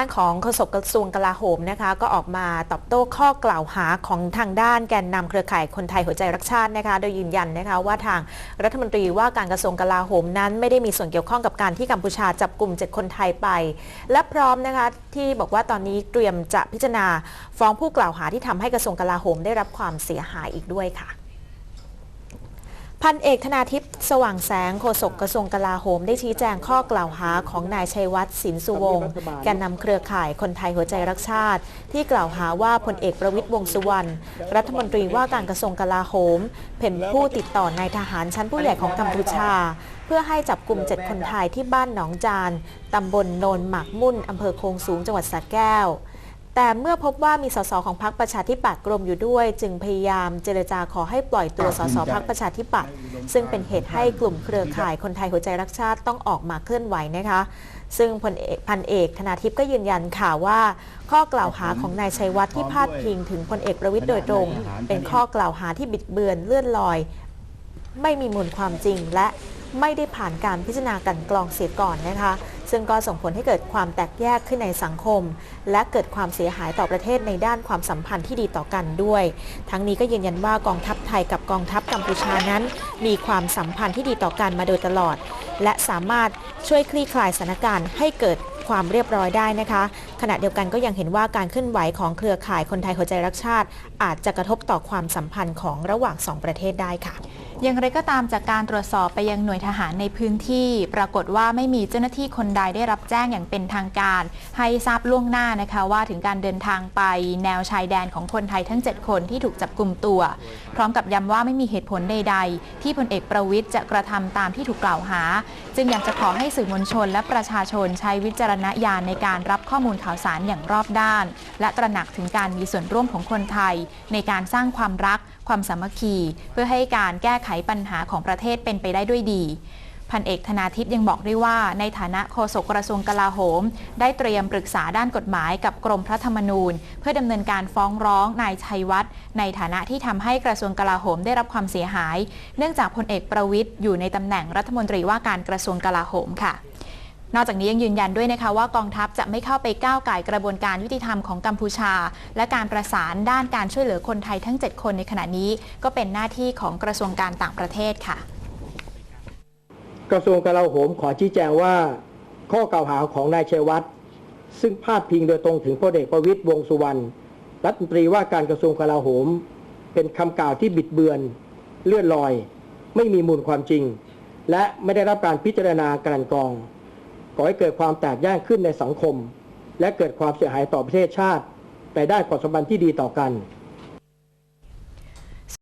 ด้านของโฆษกกระทรวงกลาโหมนะคะก็ออกมาตอบโต้ข้อกล่าวหาของทางด้านแกนนำเครือข่ายคนไทยหัวใจรักชาตินะคะโดยยืนยันนะคะว่าทางรัฐมนตรีว่าการกระทรวงกลาโหมนั้นไม่ได้มีส่วนเกี่ยวข้องกับการที่กัมพูชาจับกลุ่มเจ็ดคนไทยไป และพร้อมนะคะที่บอกว่าตอนนี้เตรียมจะพิจารณาฟ้องผู้กล่าวหาที่ทำให้กระทรวงกลาโหมได้รับความเสียหายอีกด้วยค่ะ พันเอกธนาทิพย์สว่างแสงโฆษกกระทรวงกลาโหม ได้ชี้แจงข้อกล่าวหาของนายชัยวัฒน์สินสุวงศ์แกนนำเครือข่ายคนไทยหัวใจรักชาติ ที่กล่าวหาว่าพลเอกประวิตยวงษ์สุวรรณรัฐมนตรีว่าการกระทรวงกลาโหม เป็นผู้ติดต่อนายทหารชั้นผู้ใหญ่ของกัมพูชา เพื่อให้จับกลุ่มเจ็ดคนไทยที่บ้านหนองจานตำบลโนนหมากมุ่นอำเภอโคงสูงจังหวัดสระแก้ว แต่เมื่อพบว่ามีสสของพรรคประชาธิปัตย์รวมอยู่ด้วย จึงพยายามเจรจาขอให้ปล่อยตัวสสพรรคประชาธิปัตย์ซึ่งเป็นเหตุให้กลุ่มเครือข่ายคนไทยหัวใจรักชาติต้องออกมาเคลื่อนไหวนะคะ ซึ่งพลเอกพันเอกธนาทิพย์ก็ยืนยันค่ะว่า ข้อกล่าวหาของนายชัยวัฒน์ที่พาดพิงถึงพลเอกประวิตยโดยตรง เป็นข้อกล่าวหาที่บิดเบือนเลื่อนลอย ไม่มีมูลความจริงและไม่ได้ผ่านการพิจารณากลันกรองเสียก่อนนะคะ ซึ่งก็ส่งผลให้เกิดความแตกแยกขึ้นในสังคม และเกิดความเสียหายต่อประเทศในด้านความสัมพันธ์ที่ดีต่อกันด้วย ทั้งนี้ก็ยืนยันว่ากองทัพไทยกับกองทัพกัมพูชานั้น มีความสัมพันธ์ที่ดีต่อกันมาโดยตลอด และสามารถช่วยคลี่คลายสถานการณ์ให้เกิดความเรียบร้อยได้นะคะ ขณะเดียวกันก็ยังเห็นว่าการเคลื่อนไหวของเครือข่ายคนไทยหัวใจรักชาติ อาจจะกระทบต่อความสัมพันธ์ของระหว่างสองประเทศได้ค่ะ อย่างไรก็ตามจากการตรวจสอบไปยังหน่วยทหารในพื้นที่ ปรากฏว่าไม่มีเจ้าหน้าที่คนใดได้รับแจ้งอย่างเป็นทางการ ให้ทราบล่วงหน้านะคะว่าถึงการเดินทางไปแนวชายแดนของคนไทยทั้ง 7 คนที่ถูกจับกลุ่มตัว พร้อมกับย้ำว่าไม่มีเหตุผลใด ๆ ที่พลเอกประวิทย์จะกระทำตามที่ถูกกล่าวหา จึงอยากจะขอให้สื่อมวลชน และประชาชนใช้วิจารณญาณในการรับข้อมูลข่าวสารอย่างรอบด้าน และตระหนักถึงการมีส่วนร่วมของคนไทย ในการสร้างความรัก ความสามัคคี เพื่อให้การแก้ไขปัญหาของประเทศเป็นไปได้ด้วยดีพันเอกธนาทิพย์ยังบอกด้วยว่า ในฐานะโฆษกกระทรวงกลาโหม ได้เตรียมปรึกษาด้านกฎหมายกับกรมพระธรรมนูญ เพื่อดำเนินการฟ้องร้องนายชัยวัฒน์ในฐานะที่ทำให้กระทรวงกลาโหมได้รับความเสียหาย เนื่องจากพลเอกประวิทย์อยู่ในตำแหน่งรัฐมนตรีว่าการกระทรวงกลาโหมค่ะ นอกจากนี้ยังยืนยันด้วยนะคะว่ากองทัพจะไม่เข้าไปก้าวไก่กระบวนการยุติธรรมของกัมพูชา และการประสานด้านการช่วยเหลือคนไทยทั้ง 7 คนในขณะนี้ก็เป็นหน้าที่ของกระทรวงการต่างประเทศค่ะ กระทรวงกลาโหมขอชี้แจงว่า ข้อกล่าวหาของนายเชวัฒน์ซึ่งพาดพิงโดยตรงถึงพลเอกประวิตยวงษ์สุวรรณรัฐมนตรีว่าการกระทรวงกลาโหม เป็นคำกล่าวที่บิดเบือน เลื่อนลอย ไม่มีมูลความจริง และไม่ได้รับการพิจารณากลั่นกรอง ก่อให้เกิดความแตกแยกขึ้นในสังคม และเกิดความเสียหายต่อประเทศชาติไปได้ความสัมพันธ์ที่ดีต่อกัน